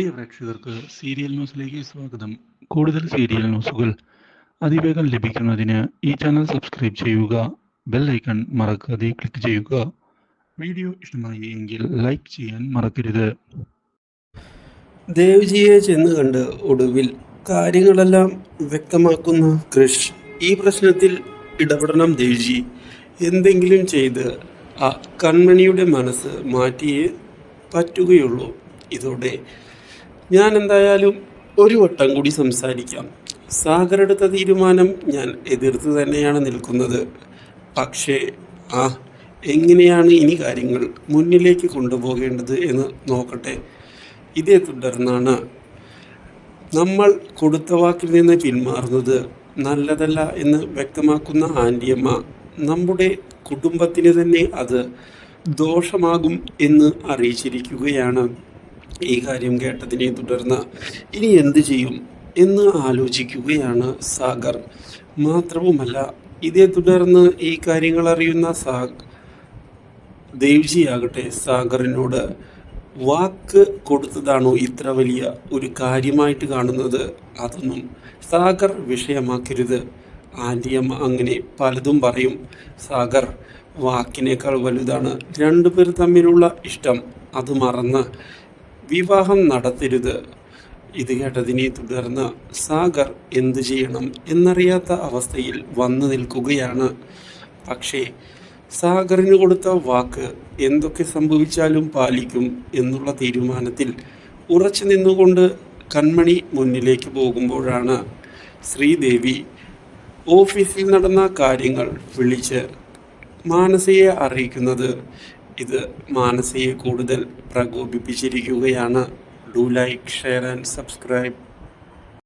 പ്രിയ പ്രേക്ഷകർക്ക് സീരിയൽ ന്യൂസിലേക്ക് സ്വാഗതം. കൂടുതൽ സീരിയൽ ന്യൂസുകൾ അതിവേഗം ലഭിക്കുന്നതിന് ഈ ചാനൽ സബ്സ്ക്രൈബ് ചെയ്യുക ബെൽ ഐക്കൺ മറക്കാതെ ക്ലിക്ക് ചെയ്യുക. വീഡിയോ ഇഷ്ടമായി എങ്കിൽ ലൈക്ക് ചെയ്യാൻ മറക്കരുത്. ദേവ്ജിയെ ചെന്ന് കണ്ട് ഒടുവിൽ കാര്യങ്ങളെല്ലാം വ്യക്തമാക്കുന്ന കൃഷ്. ഈ പ്രശ്നത്തിൽ ഇടപെടണം ദേവ്ജി. എന്തെങ്കിലും ചെയ്ത് ആ കൺമണിയുടെ മനസ്സ് മാറ്റിയേ പറ്റുകയുള്ളൂ. ഇതോടെ ഞാൻ എന്തായാലും ഒരു വട്ടം കൂടി സംസാരിക്കാം. സാഗർ എടുത്ത തീരുമാനം ഞാൻ എതിർത്ത് തന്നെയാണ് നിൽക്കുന്നത്. പക്ഷേ ആ എങ്ങനെയാണ് ഇനി കാര്യങ്ങൾ മുന്നിലേക്ക് കൊണ്ടുപോകേണ്ടത് എന്ന് നോക്കട്ടെ. ഇതേ തുടർന്നാണ് നമ്മൾ കൊടുത്ത വാക്കിൽ നിന്ന് പിന്മാറുന്നത് നല്ലതല്ല എന്ന് വ്യക്തമാക്കുന്ന ആന്റിയമ്മ നമ്മുടെ കുടുംബത്തിന് തന്നെ അത് ദോഷമാകും എന്ന് അറിയിച്ചിരിക്കുകയാണ്. ഈ കാര്യം കേട്ടതിനെ തുടർന്ന് ഇനി എന്ത് ചെയ്യും എന്ന് ആലോചിക്കുകയാണ് സാഗർ. മാത്രവുമല്ല ഇതേ തുടർന്ന് ഈ കാര്യങ്ങൾ അറിയുന്ന സാ ദേവ്ജിയാകട്ടെ സാഗറിനോട് വാക്ക് കൊടുത്തതാണോ ഇത്ര വലിയ ഒരു കാര്യമായിട്ട് കാണുന്നത്? അതൊന്നും സാഗർ വിഷയമാക്കരുത്. ആന്റിയമ്മ അങ്ങനെ പലതും പറയും. സാഗർ വാക്കിനേക്കാൾ വലുതാണ്. രണ്ടുപേർ തമ്മിലുള്ള ഇഷ്ടം അത് മറന്ന് വിവാഹം നടത്തരുത്. ഇത് കേട്ടതിനെ തുടർന്ന് സാഗർ എന്തു ചെയ്യണം എന്നറിയാത്ത അവസ്ഥയിൽ വന്നു നിൽക്കുകയാണ്. പക്ഷേ സാഗറിന് കൊടുത്ത വാക്ക് എന്തൊക്കെ സംഭവിച്ചാലും പാലിക്കും എന്നുള്ള തീരുമാനത്തിൽ ഉറച്ചു നിന്നുകൊണ്ട് കൺമണി മുന്നിലേക്ക് പോകുമ്പോഴാണ് ശ്രീദേവി ഓഫീസിൽ നടന്ന കാര്യങ്ങൾ വിളിച്ച് മാനസയെ അറിയിക്കുന്നത് ഇത് മാനസിയെ കൂടുതൽ പ്രകോപിപ്പിച്ചിരിക്കുകയാണ്. Do like share and subscribe